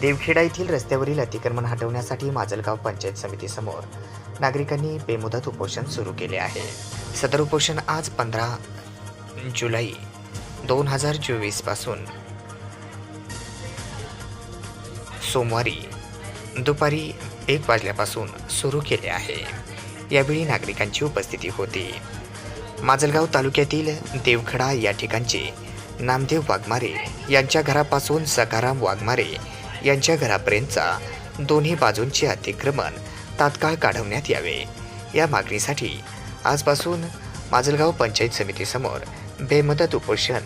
देवखेडा येथील रस्त्यावरील अतिक्रमण हटवण्यासाठी माजलगाव पंचायत समितीसमोर नागरिकांनी बेमुदत उपोषण सुरू केले आहे. सदर उपोषण आज पंधरा जुलै दोन हजार चोवीसपासून सोमवारी दुपारी एक वाजल्यापासून सुरू केले आहे. यावेळी नागरिकांची उपस्थिती होती. माजलगाव तालुक्यातील देवखडा या ठिकाणचे नामदेव वाघमारे यांच्या घरापासून सकाराम वाघमारे यांच्या घरापर्यंतचा दोन्ही बाजूंचे अतिक्रमण तात्काळ काढवण्यात यावे. या मागणीसाठी आजपासून माजलगाव पंचायत समितीसमोर बेमदत उपोषण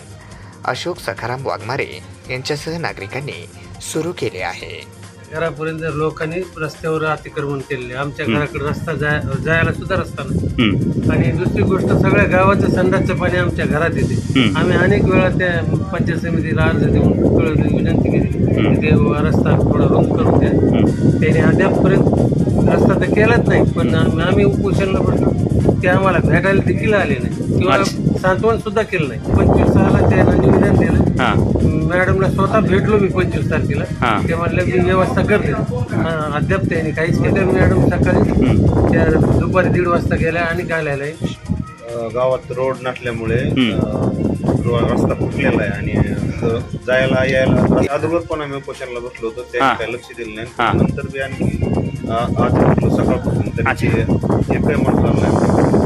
अशोक सखाराम वाघमारे यांच्यासह नागरिकांनी सुरू केले आहे. घरापर्यंत लोकांनी रस्त्यावर अतिक्रमण केलेले. आमच्या. घराकडे रस्ता जाय जायला सुद्धा रस्ता नाही. हम्म, आणि दुसरी गोष्ट सगळ्या गावाचं संडासचं पाणी आमच्या घरात येते. आम्ही अनेक वेळा त्या पंचायत समितीला अर्ज देऊन कळवली, विनंती केली. की ते रस्ता थोडा रुंद करून द्या. हम्म, त्याने अद्यापपर्यंत रस्ता तर केलाच नाही पण आम्ही आम्ही उपोषणला बसलो. ते आम्हाला भेटायला देखील आले नाही. किंवा अच्छा. सांत्वन सुद्धा केलं नाही. पंचवीस सहाला त्यानं निवेदन दिलं. हा. मॅडमला स्वतः भेटलो मी पंचवीस तारखेला. हा. ते म्हणलं मी व्यवस्था करते. हा, अद्याप त्यांनी काहीच केलं मॅडम सकाळी हम्म, त्या दुपारी दीड वाजता गेल्या आणि काय अ, गावात रोड नसल्यामुळे हम्म. अ, रो- रस्ता फुटलेला आहे आणि जायला यायला अगोदर पण आम्ही उपोषणाला बसलो होतो. हा. त्यांनी काही लक्ष दिलं हा. नाही नंतर बी आणखी अ, आज सकाळपासून. त्यांची एकही म्हणलं नाही.